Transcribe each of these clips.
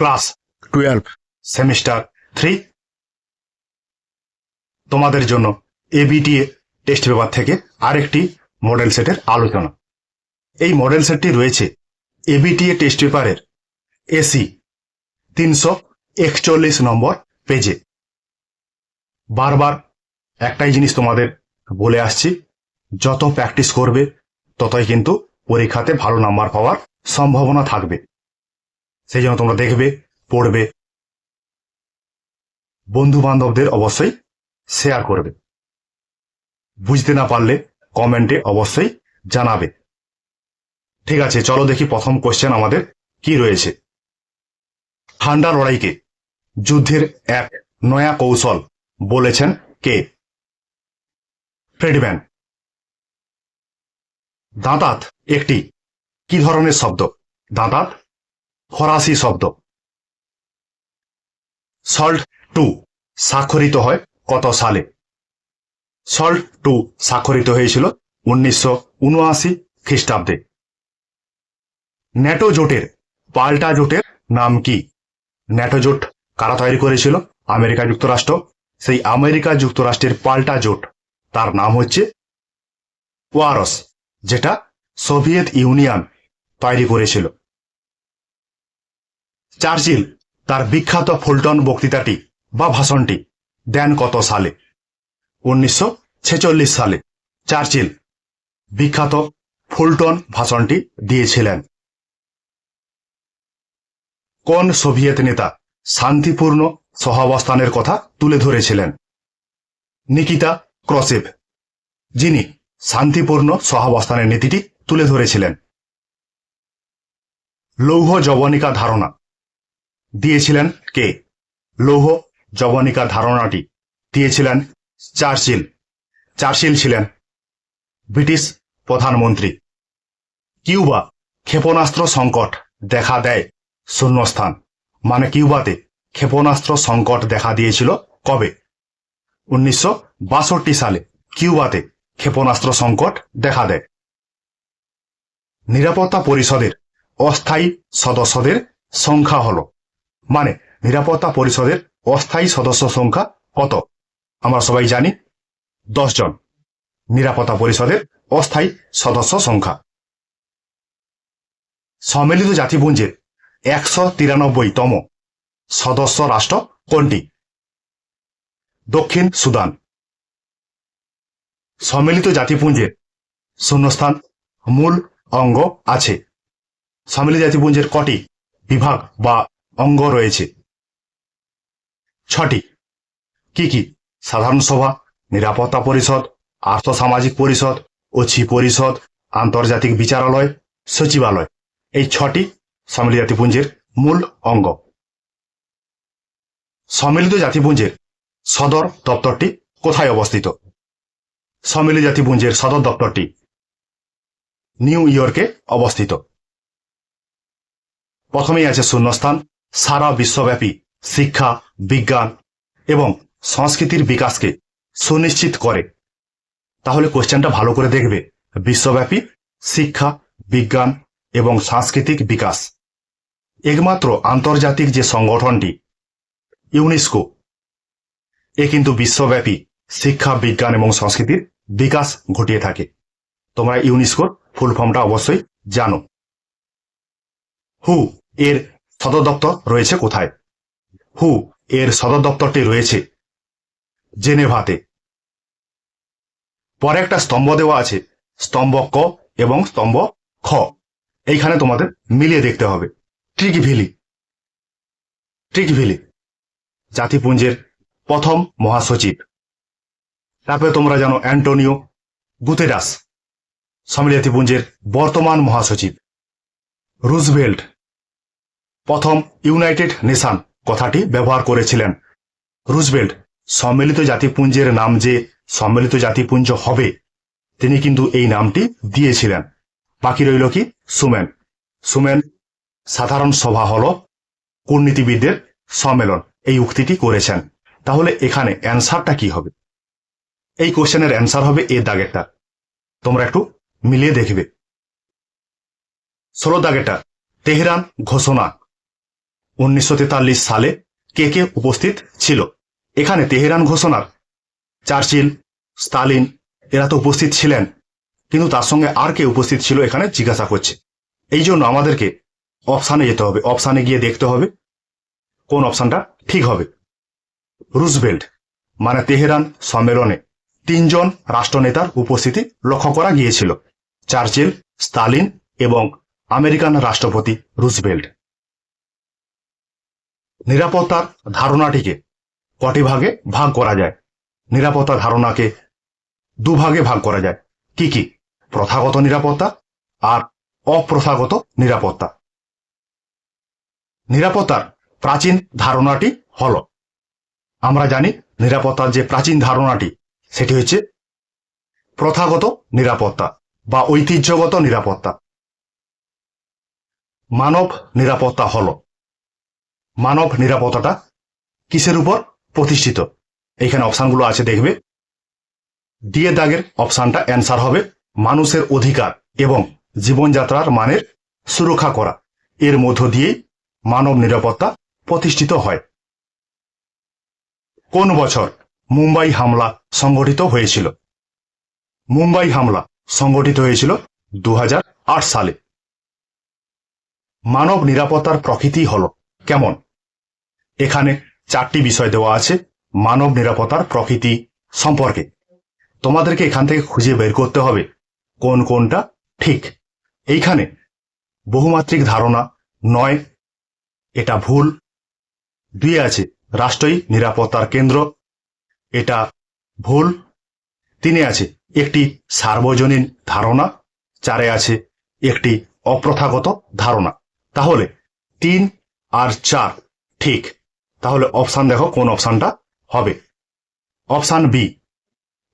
Class twelve semester three. তোমাদের জন্য ABT test paper থেকে আরেকটি মডেল সেটের আলোচনা। এই মডেল সেটটি রয়েছে এবিটিএ টেস্ট পেপারের এসি তিনশো একচল্লিশ নম্বর পেজে। বারবার একটাই জিনিস তোমাদের বলে আসছি, যত প্র্যাকটিস করবে, ততই কিন্তু পরীক্ষাতে ভালো নাম্বার পাওয়ার সম্ভাবনা থাকবে। সেই জন্য তোমরা দেখবে, পড়বে। বন্ধু বান্ধবদের অবশ্যই শেয়ার করবে। বুঝতে না পারলে কমেন্টে অবশ্যই জানাবে। ঠিক আছে, চলো দেখি প্রথম কোশ্চেন আমাদের কি রয়েছে। ঠান্ডা লড়াইকে যুদ্ধের এক নয়া কৌশল বলেছেন কে? ফ্রেডম্যান দাঁতাত একটি কি ধরনের শব্দ? দাঁতাত ফরাসি শব্দ। সল্ট টু স্বাক্ষরিত হয় কত সালে? সল্ট টু স্বাক্ষরিত হয়েছিল উনিশশো উনআশি খ্রিস্টাব্দে। ন্যাটো জোটের, পাল্টা জোটের নাম কি? ন্যাটো জোট কারা তৈরি করেছিল? আমেরিকা যুক্তরাষ্ট্র। সেই আমেরিকা যুক্তরাষ্ট্রের পাল্টা জোট, তার নাম হচ্ছে ওয়ারস, যেটা সোভিয়েত ইউনিয়ন তৈরি করেছিল। চার্চিল, তার বিখ্যাত ফুলটন বক্তৃতাটি বা ভাষণটি দেন কত সালে? উনিশশো ছেচল্লিশ সালে চার্চিল বিখ্যাত ফুলটন ভাষণটি দিয়েছিলেন। কোন সোভিয়েত নেতা শান্তিপূর্ণ সহাবস্থানের কথা তুলে ধরেছিলেন? নিকিতা ক্রসেভ, যিনি শান্তিপূর্ণ সহাবস্থানের নীতিটি তুলে ধরেছিলেন। লৌহ জবনিকা ধারণা দিয়েছিলেন কে? লৌহ জবনিকা ধারণাটি। দিয়েছিলেন চার্চিল। চার্চিল ছিলেন ব্রিটিশ প্রধানমন্ত্রী। কিউবা ক্ষেপণাস্ত্র সংকট দেখা দেয় শূন্যস্থান। মানে কিউবাতে ক্ষেপণাস্ত্র সংকট দেখা দিয়েছিল কবে? উনিশশো বাষট্টি সালে কিউবাতে ক্ষেপণাস্ত্র সংকট দেখা দেয়। নিরাপত্তা পরিষদের অস্থায়ী সদস্যদের সংখ্যা হল মানে নিরাপত্তা পরিষদের অস্থায়ী সদস্য সংখ্যা কত? আমরা সবাই জানি জন। নিরাপত্তা পরিষদের অস্থায়ী সদস্য সংখ্যা। সম্মিলিত জাতিপুঞ্জের একশো তিরানব্বই তম সদস্য রাষ্ট্র কোনটি? দক্ষিণ সুদান। সম্মিলিত জাতিপুঞ্জের শূন্যস্থান মূল অঙ্গ আছে। সম্মিলিত জাতিপুঞ্জের কটি বিভাগ বা অঙ্গ রয়েছে। ছটি। কি কি? সাধারণ সভা, নিরাপত্তা পরিষদ আর্থ সামাজিক পরিষদ অছি পরিষদ, আন্তর্জাতিক বিচারালয়, সচিবালয়। এই ছটি সম্মিলিত জাতিপুঞ্জের মূল অঙ্গ। সম্মিলিত জাতিপুঞ্জের সদর দপ্তরটি কোথায় অবস্থিত? সম্মিলিত জাতিপুঞ্জের সদর দপ্তরটি নিউ ইয়র্কে অবস্থিত। প্রথমেই আছে শূন্যস্থান সারা বিশ্বব্যাপী শিক্ষা, বিজ্ঞান এবং সংস্কৃতির বিকাশকে সুনিশ্চিত করে। তাহলে কোশ্চেনটা ভালো করে দেখবে। বিশ্বব্যাপী শিক্ষা, বিজ্ঞান এবং সাংস্কৃতিক বিকাশ। একমাত্র আন্তর্জাতিক যে সংগঠনটি, ইউনেস্কো, এ কিন্তু বিশ্বব্যাপী শিক্ষা, বিজ্ঞান এবং সংস্কৃতির বিকাশ ঘটিয়ে থাকে। তোমরা ইউনেস্কোর ফুল ফর্মটা অবশ্যই জানো। হু, এর সদর দপ্তর রয়েছে কোথায়? হু, এর সদর দপ্তরটি রয়েছে জেনেভাতে। পরে একটা স্তম্ভ দেওয়া আছে, স্তম্ভ ক এবং স্তম্ভ খ। এইখানে তোমাদের মিলিয়ে দেখতে হবে। ট্রিকভিলি ট্রিকভিলি জাতিপুঞ্জের প্রথম মহাসচিব। তারপরে তোমরা জানো অ্যান্টোনিও গুতেরাস সম্মিলিত জাতিপুঞ্জের বর্তমান মহাসচিব। রুজভেল্ট প্রথম ইউনাইটেড নেশন কথাটি ব্যবহার করেছিলেন। রুজবেল্ট সম্মিলিত জাতিপুঞ্জের নাম যে সম্মিলিত জাতিপুঞ্জ হবে, তিনি কিন্তু এই নামটি দিয়েছিলেন। বাকি রইল কি? সুমেন। সুমেন সাধারণ সভা হল, কূটনীতিবিদদের সম্মেলন, এই উক্তিটি করেছেন। তাহলে এখানে অ্যান্সারটা কি হবে? এই কোশ্চেনের অ্যান্সার হবে এ দাগেরটা। তোমরা একটু মিলিয়ে দেখবে। ষোলো দাগেরটা, তেহরান ঘোষণা। উনিশশো তেতাল্লিশ সালে কে কে উপস্থিত ছিল? এখানে তেহরান ঘোষণার, চার্চিল, স্তালিন, এরা তো উপস্থিত ছিলেন, কিন্তু তার সঙ্গে আর কে উপস্থিত ছিল এখানে জিজ্ঞাসা করছে। এই জন্য আমাদেরকে অপশানে যেতে হবে। অপশানে গিয়ে দেখতে হবে কোন অপশানটা ঠিক হবে। রুজবেল্ট মানে তেহরান সম্মেলনে তিনজন রাষ্ট্রনেতার উপস্থিতি লক্ষ্য করা গিয়েছিল, চার্চিল, স্তালিন এবং আমেরিকান রাষ্ট্রপতি রুজবেল্ট নিরাপত্তার ধারণাটিকে কটি ভাগে ভাগ করা যায়? নিরাপত্তা ধারণাকে দুভাগে ভাগ করা যায়। কি কি? প্রথাগত নিরাপত্তা আর অপ্রথাগত নিরাপত্তা। নিরাপত্তার প্রাচীন ধারণাটি হল, আমরা জানি নিরাপত্তার যে প্রাচীন ধারণাটি, সেটি হচ্ছে প্রথাগত নিরাপত্তা বা ঐতিহ্যগত নিরাপত্তা। মানব নিরাপত্তা হল মানব নিরাপত্তাটা কিসের উপর প্রতিষ্ঠিত? এখানে অপশানগুলো আছে, দেখবে। দিয়ে দাগের অপশানটা অ্যান্সার হবে মানুষের অধিকার এবং জীবনযাত্রার মানের সুরক্ষা করা। এর মধ্য দিয়েই মানব নিরাপত্তা প্রতিষ্ঠিত হয়। কোন বছর মুম্বাই হামলা সংগঠিত হয়েছিল? মুম্বাই হামলা সংগঠিত হয়েছিল দু হাজার আট সালে। মানব নিরাপত্তার প্রকৃতি হল কেমন? এখানে চারটি বিষয় দেওয়া আছে, মানব নিরাপত্তার প্রকৃতি সম্পর্কে। তোমাদেরকে এখান থেকে খুঁজে বের করতে হবে, কোন কোনটা ঠিক। এইখানে বহুমাত্রিক ধারণা নয়, এটা ভুল। দুই আছে, রাষ্ট্রই নিরাপত্তার কেন্দ্র, এটা ভুল। তিনে আছে, একটি সার্বজনীন ধারণা, চারে আছে, একটি অপ্রথাগত ধারণা। তাহলে তিন আর চার ঠিক। তাহলে অপশান দেখো কোন অপশানটা হবে। অপশান বি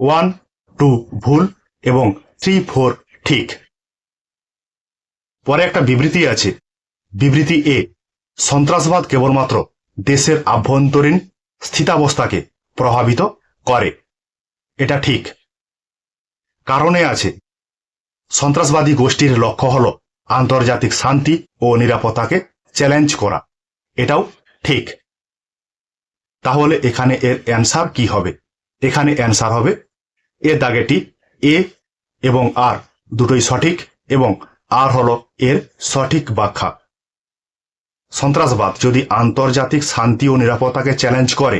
ওয়ান টু ভুল এবং থ্রি ফোর ঠিক। পরে একটা বিবৃতি আছে। বিবৃতি এ সন্ত্রাসবাদ কেবলমাত্র দেশের আভ্যন্তরীণ স্থিতাবস্থাকে প্রভাবিত করে। এটা ঠিক। কারণে আছে। সন্ত্রাসবাদী গোষ্ঠীর লক্ষ্য হল আন্তর্জাতিক শান্তি ও নিরাপত্তাকে চ্যালেঞ্জ করা। এটাও ঠিক। তাহলে এখানে এর অ্যান্সার কি হবে? এখানে অ্যান্সার হবে এ দাগেটি এ এবং আর দুটোই সঠিক এবং আর হলো এর সঠিক ব্যাখ্যা। সন্ত্রাসবাদ যদি আন্তর্জাতিক শান্তি ও নিরাপত্তাকে চ্যালেঞ্জ করে,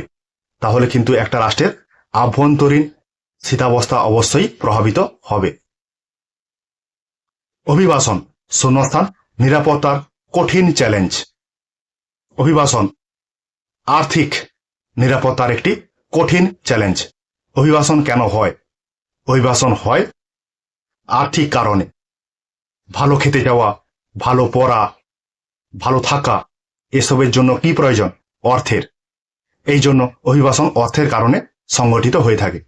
তাহলে কিন্তু একটা রাষ্ট্রের আভ্যন্তরীণ স্থিতাবস্থা অবশ্যই প্রভাবিত হবে। অভিবাসন, শূন্যস্থান, নিরাপত্তার কঠিন চ্যালেঞ্জ অভিবাসন, আর্থিক নিরাপত্তার একটি কঠিন চ্যালেঞ্জ অভিবাসন কেন হয়? অভিবাসন হয় আর্থিক কারণে। ভালো খেতে যাওয়া, ভালো পড়া, ভালো থাকা, এসবের জন্য কি প্রয়োজন? অর্থের। এই জন্য অভিবাসন অর্থের কারণে সংগঠিত হয়ে থাকে।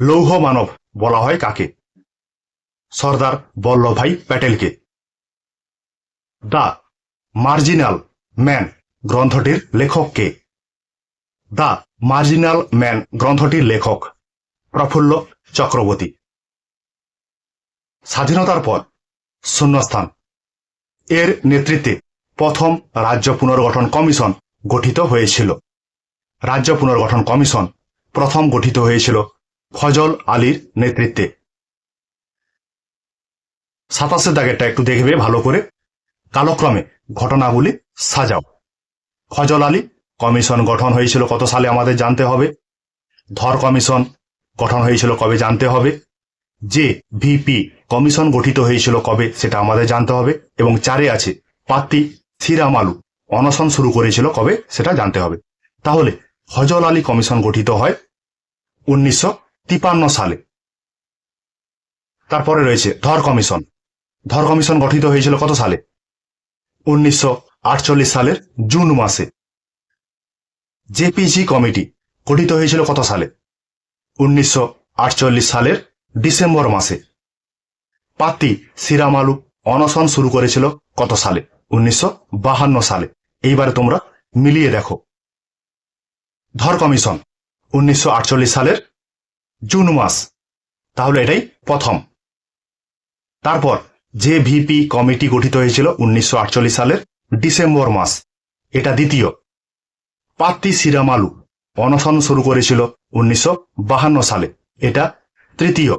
লৌহ মানব বলা হয় কাকে? Sardar Vallabhbhai প্যাটেলকে। The marginal man. গ্রন্থটির লেখক কে দ্য মার্জিনাল ম্যান গ্রন্থটির লেখক প্রফুল্ল চক্রবর্তী। স্বাধীনতার পর শূন্যস্থান। এর নেতৃত্বে প্রথম রাজ্য পুনর্গঠন কমিশন গঠিত হয়েছিল। রাজ্য পুনর্গঠন কমিশন প্রথম গঠিত হয়েছিল ফজল আলীর নেতৃত্বে। সাতাশের দাগেরটা একটু দেখবে ভালো করে। কালক্রমে ঘটনাগুলি সাজাও। ফজল আলী, কমিশন গঠন হয়েছিল কত সালে আমাদের জানতে হবে। ধর কমিশন গঠন হয়েছিল কবে জানতে হবে। যে ভিপি কমিশন গঠিত হয়েছিল কবে সেটা আমাদের জানতে হবে। এবং চারে আছে পাত্তি সিরামালু অনশন শুরু করেছিল কবে সেটা জানতে হবে। তাহলে ফজল আলী কমিশন গঠিত হয় উনিশশো সালে। তারপরে রয়েছে ধর কমিশন। ধর কমিশন গঠিত হয়েছিল কত সালে? উনিশশো আটচল্লিশ সালের জুন মাসে। জেপিজি কমিটি গঠিত হয়েছিল কত সালে? উনিশশো আটচল্লিশ সালের ডিসেম্বর মাসে। পাত্তি সিরামালু অনশন শুরু করেছিল কত সালে? উনিশশো সালে। এইবারে তোমরা মিলিয়ে দেখো। ধর কমিশন, উনিশশো আটচল্লিশ সালের জুন মাস। তাহলে এটাই প্রথম। তারপর যে ভিপি কমিটি গঠিত হয়েছিল উনিশশো আটচল্লিশ সালের ডিসেম্বর মাস। এটা দ্বিতীয়। পাত্তি সিরামালু অনশন শুরু করেছিল উনিশশো সালে। এটা তৃতীয়।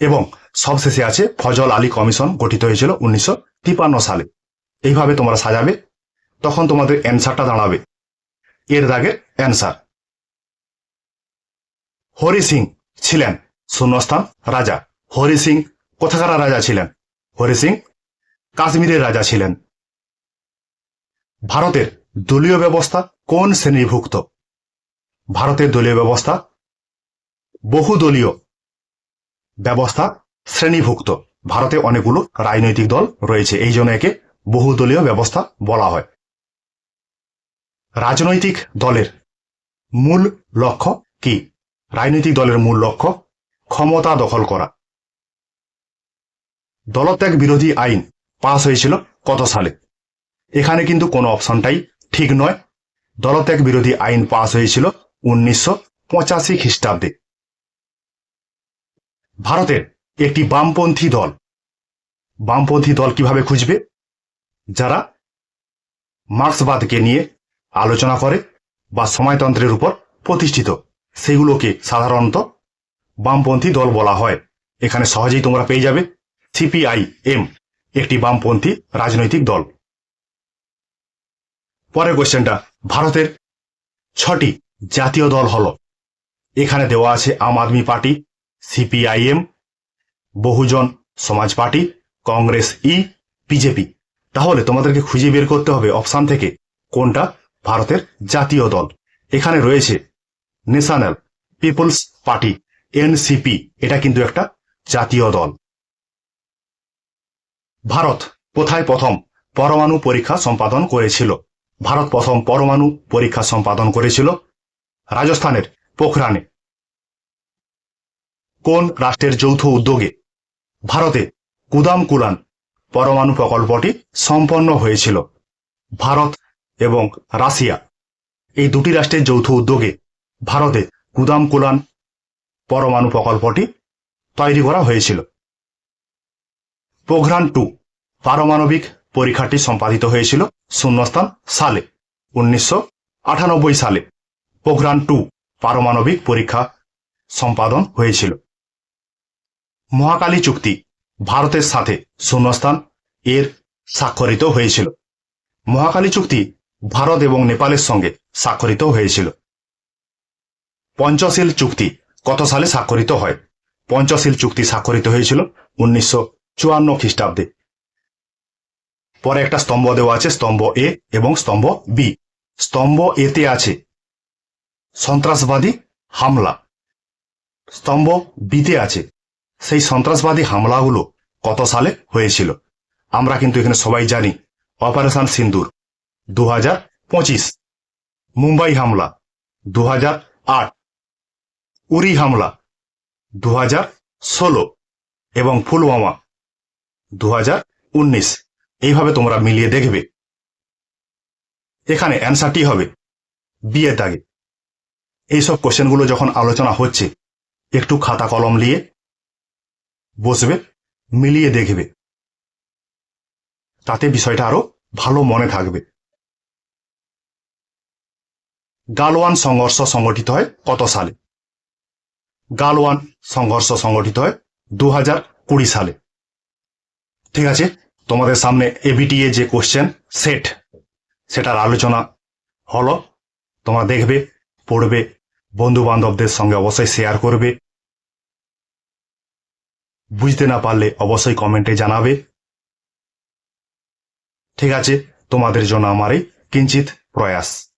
এবং সবশেষে আছে ফজল আলী কমিশন গঠিত হয়েছিল উনিশশো সালে। এইভাবে তোমরা সাজাবে, তখন তোমাদের অ্যান্সারটা দাঁড়াবে। এর দাগে অ্যান্সার হরি সিং ছিলেন শূন্যস্থান রাজা। হরি সিং কোথাকার রাজা ছিলেন? হরি সিং কাশ্মীরের রাজা ছিলেন। ভারতের দলীয় ব্যবস্থা কোন শ্রেণীভুক্ত? ভারতের দলীয় ব্যবস্থা, বহুদলীয় ব্যবস্থা শ্রেণীভুক্ত। ভারতে অনেকগুলো রাজনৈতিক দল রয়েছে, এই জন্য একে বহুদলীয় ব্যবস্থা বলা হয়। রাজনৈতিক দলের মূল লক্ষ্য কি? রাজনৈতিক দলের মূল লক্ষ্য, ক্ষমতা দখল করা। দলত্যাগ বিরোধী আইন পাস হয়েছিল কত সালে? এখানে কিন্তু কোনো অপশনটাই ঠিক নয়। দলত্যাগ বিরোধী আইন পাস হয়েছিল উনিশশো পঁচাশি খ্রিস্টাব্দে। ভারতের একটি বামপন্থী দল। বামপন্থী দল কীভাবে খুঁজবে? যারা মার্ক্সবাদকে নিয়ে আলোচনা করে বা সমাজতন্ত্রের উপর প্রতিষ্ঠিত, সেগুলোকে সাধারণত বামপন্থী দল বলা হয়। এখানে সহজেই তোমরা পেয়ে যাবে। সিপিআই এম একটি বামপন্থী রাজনৈতিক দল। পরের কোশ্চেনটা, ভারতের ছটি জাতীয় দল হল। এখানে দেওয়া আছে আম আদমি পার্টি, সিপিআইএম, বহুজন সমাজ পার্টি, কংগ্রেস ই, বিজেপি। তাহলে তোমাদেরকে খুঁজে বের করতে হবে অপশান থেকে কোনটা ভারতের জাতীয় দল। এখানে রয়েছে ন্যাশনাল পিপলস পার্টি, এনসিপি। এটা কিন্তু একটা জাতীয় দল। ভারত কোথায় প্রথম পরমাণু পরীক্ষা সম্পাদন করেছিল? ভারত প্রথম পরমাণু পরীক্ষা সম্পাদন করেছিল রাজস্থানের পোখরানে। কোন রাষ্ট্রের যৌথ উদ্যোগে ভারতে কুদাম কুলান পরমাণু প্রকল্পটি সম্পন্ন হয়েছিল? ভারত এবং রাশিয়া। এই দুটি রাষ্ট্রের যৌথ উদ্যোগে ভারতে কুদাম কুলান পরমাণু প্রকল্পটি তৈরি করা হয়েছিল। পোখরান টু পারমাণবিক পরীক্ষাটি সম্পাদিত হয়েছিল শূন্যস্থান সালে, উনিশশো আটানব্বই সালে। পোখরান টু, পারমাণবিক পরীক্ষা সম্পাদন হয়েছিল। মহাকালী চুক্তি ভারতের সাথে শূন্যস্থান এর স্বাক্ষরিত হয়েছিল। মহাকালী চুক্তি ভারত এবং নেপালের সঙ্গে স্বাক্ষরিত হয়েছিল। পঞ্চশীল চুক্তি কত সালে স্বাক্ষরিত হয়? পঞ্চশীল চুক্তি স্বাক্ষরিত হয়েছিল উনিশশো চুয়ান্ন খ্রিস্টাব্দে। পরে একটা স্তম্ভ দেওয়া আছে, স্তম্ভ এ এবং স্তম্ভ বি। স্তম্ভ এতে আছে সন্ত্রাসবাদী হামলা। স্তম্ভ বিতে আছে সেই সন্ত্রাসবাদী হামলাগুলো কত সালে হয়েছিল? আমরা কিন্তু এখানে সবাই জানি, অপারেশন সিন্দুর দু হাজার পঁচিশ। মুম্বাই হামলা দু হাজার আট। উরি হামলা দু হাজার ষোলো। এবং ফুলওয়ামা দু হাজার উনিশ। এইভাবে তোমরা মিলিয়ে দেখবে। এখানে অ্যান্সারটি হবে বিয়ের দাগে। এইসব কোশ্চেনগুলো যখন আলোচনা হচ্ছে, একটু খাতা কলম নিয়ে বসবে, মিলিয়ে দেখবে। তাতে বিষয়টা আরও ভালো মনে থাকবে। গালওয়ান সংঘর্ষ সংগঠিত হয় কত সালে? গালওয়ান সংঘর্ষ সংগঠিত হয় দু সালে। ঠিক আছে? তোমাদের সামনে এবিটিএ যে কোশ্চেন সেট সেটার আলোচনা হলো। তোমরা দেখবে, পড়বে বন্ধু বান্ধবদের সঙ্গে অবশ্যই শেয়ার করবে। বুঝতে না পারলে অবশ্যই কমেন্টে জানাবে। ঠিক আছে, তোমাদের জন্য আমার এই কিঞ্চিত প্রয়াস।